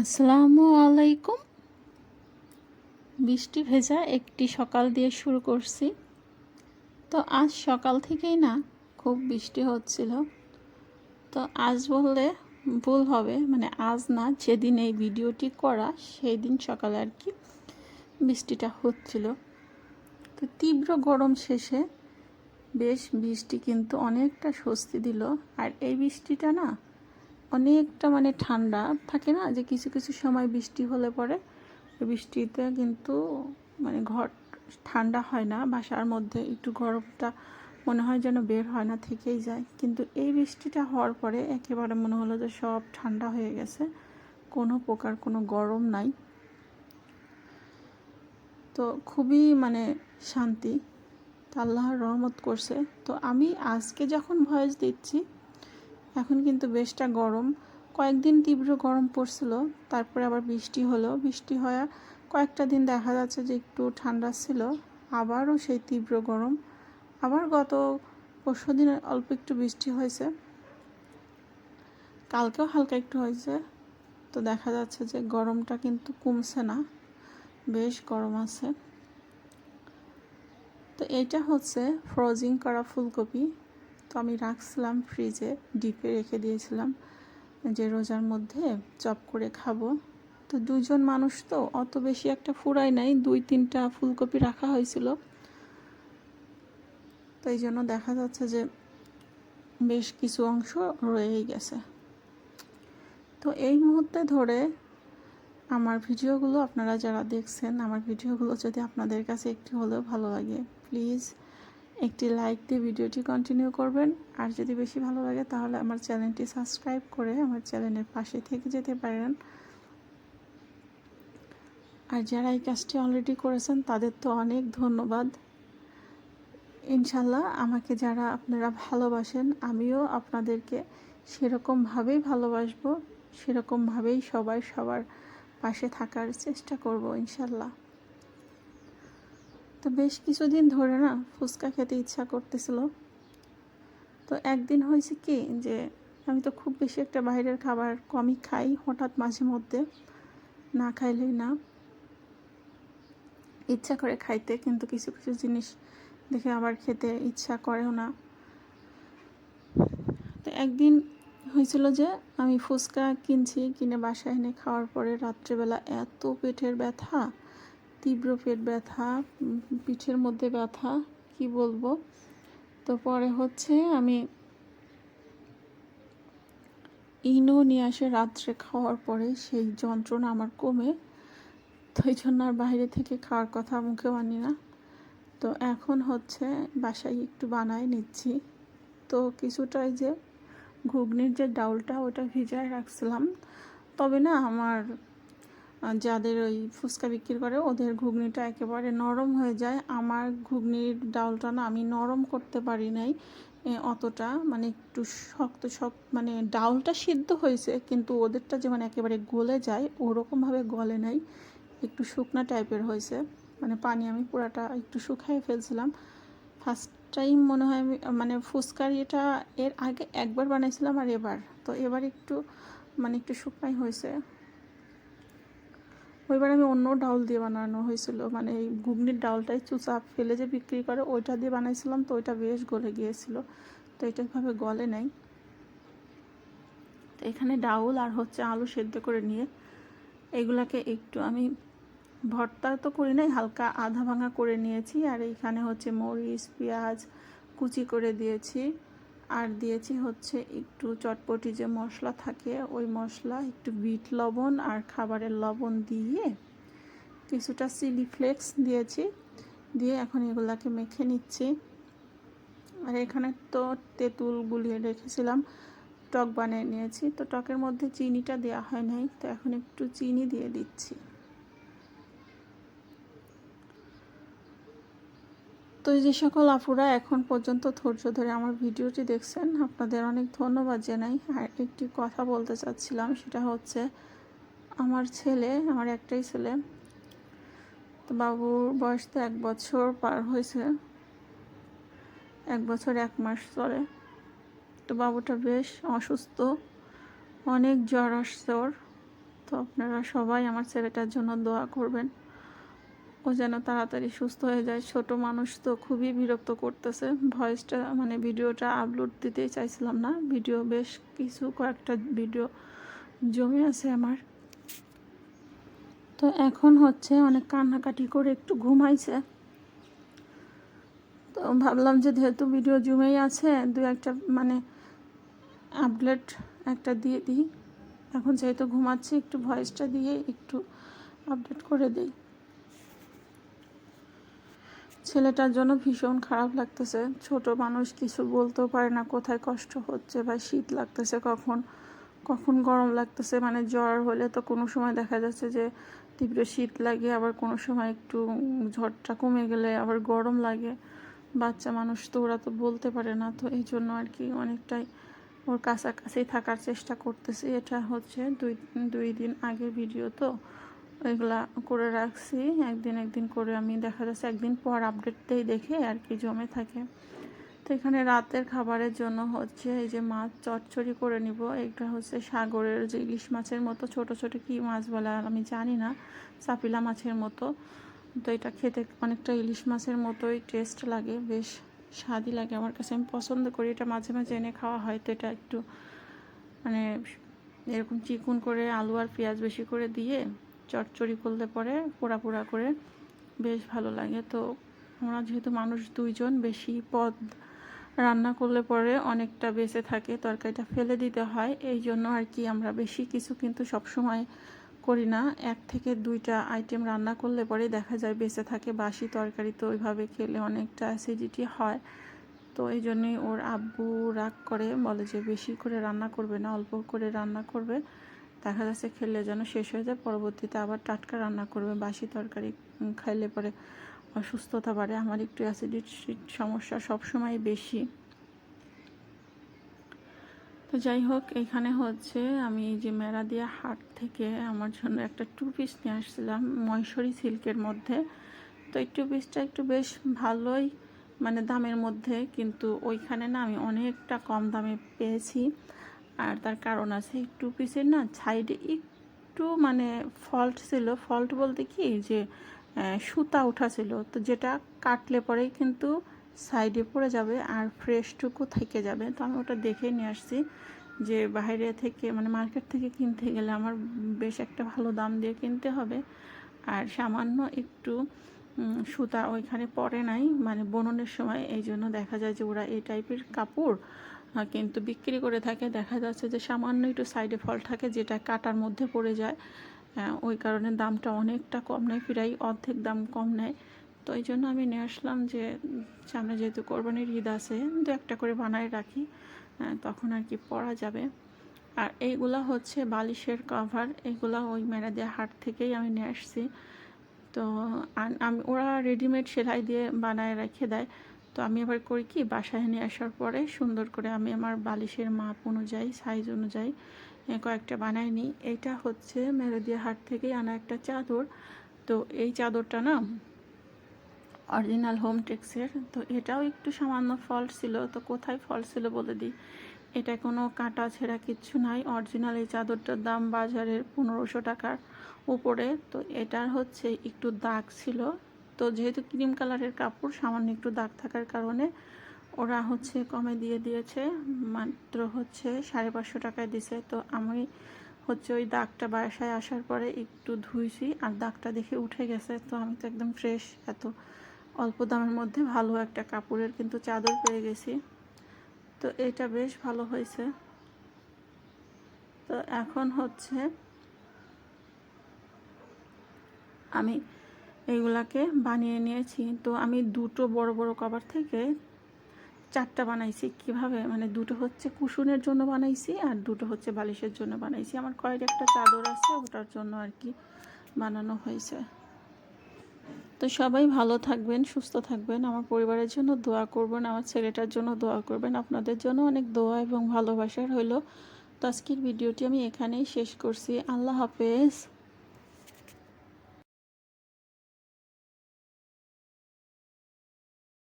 আসসালামু আলাইকুম। বৃষ্টি ভেজা একটি সকাল দিয়ে শুরু করছি। তো আজ সকাল থেকেই না খুব বৃষ্টি হচ্ছিল। তো আজ বললে ভুল হবে মানে আজ না যেদিন এই ভিডিওটি করা সেই দিন সকালে আর কি বৃষ্টিটা হচ্ছিল। তো তীব্র গরম শেষে বেশ বৃষ্টি কিন্তু অনেকটা স্বস্তি দিল। আর এই বৃষ্টিটা না অনেকটা মানে ঠান্ডা থাকে না যে কিছু কিছু সময় বৃষ্টি হলে পরে বৃষ্টিতে কিন্তু মানে ঘর ঠান্ডা হয় না, বাসার মধ্যে একটু গরমটা মনে হয় যেন বের হয় না, থেকেই যায়। কিন্তু এই বৃষ্টিটা হওয়ার পরে একেবারে মনে হলো যে সব ঠান্ডা হয়ে গেছে, কোনো প্রকার কোনো গরম নাই। তো খুবই মানে শান্তি, তো আল্লাহর রহমত করছে। তো আমি আজকে যখন ভয়েস দিচ্ছি এখন কিন্তু বেশটা গরম। কয়েকদিন তীব্র গরম পড়ছিল, তারপরে আবার বৃষ্টি হলো। বৃষ্টি হওয়া কয়েকটা দিন দেখা যাচ্ছে যে একটু ঠান্ডা ছিল, আবারও সেই তীব্র গরম। আবার গত পরশু দিন অল্প একটু বৃষ্টি হয়েছে। কালকেও হালকা একটু হয়েছে। তো দেখা যাচ্ছে যে গরমটা কিন্তু কমছে না, বেশ গরম আছে। তো এটা হচ্ছে ফ্রোজিং করা ফুলকপি। তো আমি রাখছিলাম ফ্রিজে ডিপে রেখে দিয়েছিলাম যে রোজার মধ্যে চপ করে খাব। তো দুজন মানুষ তো, অত বেশি একটা ফুরাই নাই, দুই তিনটা ফুলকপি রাখা হয়েছিল। তো এই জন্য দেখা যাচ্ছে যে বেশ কিছু অংশ রয়েই গেছে। তো এই মুহূর্তে ধরে আমার ভিডিওগুলো আপনারা যারা দেখছেন, আমার ভিডিওগুলো যদি আপনাদের কাছে একটু হলেও ভালো লাগে প্লিজ একটি লাইক দিয়ে ভিডিওটি কন্টিনিউ করবেন। আর যদি বেশি ভালো লাগে, তাহলে আমার চ্যানেলটি সাবস্ক্রাইব করে আমার চ্যানেলের পাশে থেকে যেতে পারেন। আর যারা এই কাজটি অলরেডি করেছেন, তাদের তো অনেক ধন্যবাদ। ইনশাল্লাহ আমাকে যারা আপনারা ভালোবাসেন, আমিও আপনাদেরকে সেরকমভাবেই ভালোবাসবো, সেরকমভাবেই সবাই সবার পাশে থাকার চেষ্টা করব ইনশাল্লাহ তো বেশ কিছুদিন ধরে না ফুচকা খেতে ইচ্ছা করতেছিল। তো একদিন হয়েছে কি যে, আমি তো খুব বেশি একটা বাইরের খাবার কমই খাই, হঠাৎ মাঝে মধ্যে না খাইলেই না। ইচ্ছা করে খাইতে, কিন্তু কিছু কিছু জিনিস দেখে আবার খেতে ইচ্ছা করেও না। তো একদিন হয়েছিল যে, আমি ফুচকা কিনছি, কিনে বাসায় এনে খাওয়ার পরে রাত্রেবেলা এত পেটের ব্যথা তীব্র পেট ব্যথা পিঠের মধ্যে ব্যথা, কি বলব? তো পরে হচ্ছে আমি ইনো নিয়ে আসে রাত্রে খাওয়ার পরে, সেই যন্ত্রণা আমার কমে। তো এই জন্য আর বাইরে থেকে খাওয়ার কথা মুখে আনি না। তো এখন হচ্ছে বাসায় একটু বানাই নিচ্ছি। তো কিছুটাই যে ঘুগনির যে ডাউলটা ওটা ভিজায় রাখছিলাম। তবে না, আমার যাদের ওই ফুচকা বিক্রি করে, ওদের ঘুগনিটা একেবারে নরম হয়ে যায়। আমার ঘুগনির ডাউলটা না আমি নরম করতে পারি নাই অতটা। মানে একটু শক্ত শক্ত মানে ডাউলটা সিদ্ধ হয়েছে, কিন্তু ওদেরটা যে মানে একেবারে গলে যায়, ওরকমভাবে গলে নাই। একটু শুকনা টাইপের হয়েছে। মানে পানি আমি পুরাটা একটু শুকাই ফেলছিলাম। ফার্স্ট টাইম মনে হয় আমি মানে ফুচকার এটা এর আগে একবার বানাইছিলাম আর এবার। তো এবার একটু মানে একটু শুকনাই হয়েছে। ওইবার আমি অন্য ডাউল দিয়ে বানানো হয়েছিল। মানে এই ঘুগনির ডাউলটাই চুচা ফেলে যে বিক্রি করে ওইটা দিয়ে বানাইছিলাম, তো ওইটা বেশ গলে গিয়েছিল। তো এটাভাবে গলে নেই। তো এখানে ডাউল আর হচ্ছে আলু সেদ্ধ করে নিয়ে এগুলাকে একটু আমি ভর্তা তো করি নাই, হালকা আধা ভাঙা করে নিয়েছি। আর এইখানে হচ্ছে মরিচ, পেঁয়াজ কুচি করে দিয়েছি। আর দিয়েছি হচ্ছে একটু চটপটি যে মশলা থাকে, ওই মশলা, একটু বিট লবণ আর খাবারের লবণ দিয়ে কিছুটা চিলি ফ্লেক্স দিয়েছি। দিয়ে এখন এগুলাকে মেখে নিচ্ছি। আর এখানে তো তেঁতুল গুলিয়ে রেখেছিলাম, টক বানিয়ে নিয়েছি। তো টকের মধ্যে চিনিটা দেওয়া হয় নাই, তো এখন একটু চিনি দিয়ে দিচ্ছি। তো যে সকল আপুরা এখন পর্যন্ত ধৈর্য ধরে আমার ভিডিওটি দেখছেন, আপনাদের অনেক ধন্যবাদ জানাই। আর একটি কথা বলতে চাচ্ছিলাম, সেটা হচ্ছে আমার ছেলে, আমার একটাই ছেলে। তো বাবুর বয়স তো এক বছর পার হয়েছে, এক বছর এক মাস চলে। তো বাবুটা বেশ অসুস্থ, অনেক জ্বর আসছে ওর। তো আপনারা সবাই আমার ছেলেটার জন্য দোয়া করবেন। ও যেন তাড়াতাড়ি সুস্থ হয়ে যায়। ছোট মানুষ তো খুবই বিরক্ত করতেছে। ভয়েসটা মানে ভিডিওটা আপলোড দিতেই চাইছিলাম না। ভিডিও বেশ কিছু কয়েকটা ভিডিও জমে আছে আমার। তো এখন হচ্ছে অনেক কান্নাকাটি করে একটু ঘুমাইছে। তো ভাবলাম যে যেহেতু ভিডিও জুমেই আছে দু একটা মানে আপডেট একটা দিয়ে দিই। এখন যেহেতু ঘুমাচ্ছি, একটু ভয়েসটা দিয়ে একটু আপডেট করে দিই। ছেলেটার জন্য ভীষণ খারাপ লাগতেছে। ছোট মানুষ কিছু বলতেও পারে না কোথায় কষ্ট হচ্ছে বা শীত লাগতেছে কখন কখন গরম লাগতেছে মানে জ্বর হলে তো কোনো সময় দেখা যাচ্ছে যে তীব্র শীত লাগে, আবার কোনো সময় একটু ঝড়টা কমে গেলে আবার গরম লাগে। বাচ্চা মানুষ তো ওরা তো বলতে পারে না, তো এই জন্য আর কি অনেকটাই ওর কাছাকাছি থাকার চেষ্টা করতেছি। এটা হচ্ছে দুই দুই দিন আগের ভিডিও তো। এগুলা করে রাখছি। একদিন একদিন করে আমি দেখা যাচ্ছে একদিন পর আপডেট দেই দেখে আর কি জমে থাকে। তো এখানে রাতের খাবারের জন্য হচ্ছে এই যে মাছ চটচড়ি করে নিব। এটা হচ্ছে সাগরের যে ইলিশ মাছের মতো, ছোট ছোট কি মাছ বলে আমি জানি না, চাপিলা মাছের মতো। তো এটা খেতে অনেকটা ইলিশ মাছের মতোই টেস্ট লাগে, বেশ স্বাদই লাগে আমার কাছে। আমি পছন্দ করি, এটা মাঝে মাঝে এনে খাওয়া হয়। তো এটা একটু মানে এরকম চিকুন করে আলু আর পেঁয়াজ বেশি করে দিয়ে চটচড়ি করলে পরে পোড়া পোড়া করে বেশ ভালো লাগে। তো আমরা যেহেতু মানুষ দুইজন, বেশি পদ রান্না করলে পরে অনেকটা বেঁচে থাকে, তরকারিটা ফেলে দিতে হয়। এই জন্য আর কি আমরা বেশি কিছু কিন্তু সবসময় করি না। এক থেকে দুইটা আইটেম রান্না করলে পরে দেখা যায় বেঁচে থাকে। বাসি তরকারি তো ওইভাবে খেলে অনেকটা অ্যাসিডিটি হয়। তো এই জন্যই ওর আব্বু রাগ করে, বলে যে বেশি করে রান্না করবে না, অল্প করে রান্না করবে। দেখা যাচ্ছে খেলে যেন শেষ হয়ে যায়, পরবর্তীতে আবার টাটকা রান্না করবে, বাসি তরকারি খাইলে পরে অসুস্থতা বাড়ে, আমার একটু অ্যাসিডিটির সমস্যা সবসময় বেশি। তো যাই হোক, এখানে হচ্ছে আমি যে মেরাদিয়া হাট থেকে আমার জন্য একটা টু পিস নিয়ে আসছিলাম ময়সরি সিল্কের মধ্যে। তো এই টু পিসটা একটু বেশ ভালোই মানে দামের মধ্যে, কিন্তু ওইখানে না আমি অনেকটা কম দামে পেয়েছি। আর তার কারণ আছে এই টু পিসের না সাইডে একটু মানে ফল্ট ছিল। ফল্ট বলতে কি যে সুতা উঠা ছিল। তো যেটা কাটলে পরেই কিন্তু সাইডে পড়ে যাবে আর ফ্রেশটুকু থেকে যাবে। তো আমি ওটা দেখে নিয়ে আসছি যে, বাইরে থেকে মানে মার্কেট থেকে কিনতে গেলে আমার বেশ একটা ভালো দাম দিয়ে কিনতে হবে। আর সামান্য একটু সুতা ওইখানে পরে নাই। মানে বননের সময় এই জন্য দেখা যায় যে ওরা এই টাইপের কাপড় কিন্তু বিক্রি করে থাকে। দেখা যাচ্ছে যে সামান্য একটু সাইডে ফল থাকে যেটা কাটার মধ্যে পড়ে যায়। ওই কারণে দামটা অনেকটা কম নেয়, প্রায় অর্ধেক দাম কম নেয়। তো এই জন্য আমি নিয়ে আসলাম যে, সামনে যেহেতু কোরবানির ঈদ আছে, দু একটা করে বানায় রাখি। তখন আর কি পরা যাবে। আর এইগুলা হচ্ছে বালিশের কভার এগুলা ওই মেরাদিয়া হাট থেকেই আমি নিয়ে আসছি। তো আমি ওরা রেডিমেড সেলাই দিয়ে বানায় রেখে দেয়। তো আমি আবার করি কি, বাসায় নিয়ে আসার পরে সুন্দর করে আমি আমার বালিশের মাপ অনুযায়ী সাইজ অনুযায়ী কয়েকটা বানাই নিই। এইটা হচ্ছে মেরাদিয়া হাট থেকেই আনা একটা চাদর। তো এই চাদরটা না অরিজিনাল হোম টেক্সের তো এটাও একটু সামান্য ফল্ট ছিল। তো কোথায় ফল্ট ছিল বলে দিই, এটা কোনো কাটা ছেঁড়া কিচ্ছু নাই। অরিজিনাল এই চাদরটার দাম বাজারের পনেরোশো টাকার। উপরে, তো এটার হচ্ছে একটু দাগ ছিল। তো যেহেতু ক্রিম কালারের কাপড়, সামান্য একটু দাগ থাকার কারণে ওরা হচ্ছে কমে দিয়ে দিয়েছে। মাত্র হচ্ছে সাড়ে পাঁচশো টাকায় দিছে। তো আমি হচ্ছে ওই দাগটা বাসায় আসার পরে একটু ধুইছি আর দাগটা দেখে উঠে গেছে। তো আমি তো একদম ফ্রেশ, এত অল্প দামের মধ্যে ভালো একটা কাপড়ের কিন্তু চাদর পেয়ে গেছি। তো এটা বেশ ভালো হয়েছে। তো এখন হচ্ছে আমি এইগুলাকে বানিয়ে নিয়েছি। তো আমি দুটো বড় বড় কভার থেকে চারটা বানাইছি। কীভাবে? মানে দুটো হচ্ছে কুশনের জন্য বানাইছি আর দুটো হচ্ছে বালিশের জন্য বানাইছি। আমার কয়েক একটা চাদর আছে, ওটার জন্য আর কি বানানো হয়েছে। তো সবাই ভালো থাকবেন, সুস্থ থাকবেন। আমার পরিবারের জন্য দোয়া করবেন, আমার ছেলেটার জন্য দোয়া করবেন। আপনাদের জন্য অনেক দোয়া এবং ভালোবাসার হলো তো আজকের ভিডিওটি আমি এখানেই শেষ করছি। আল্লাহ হাফেজ।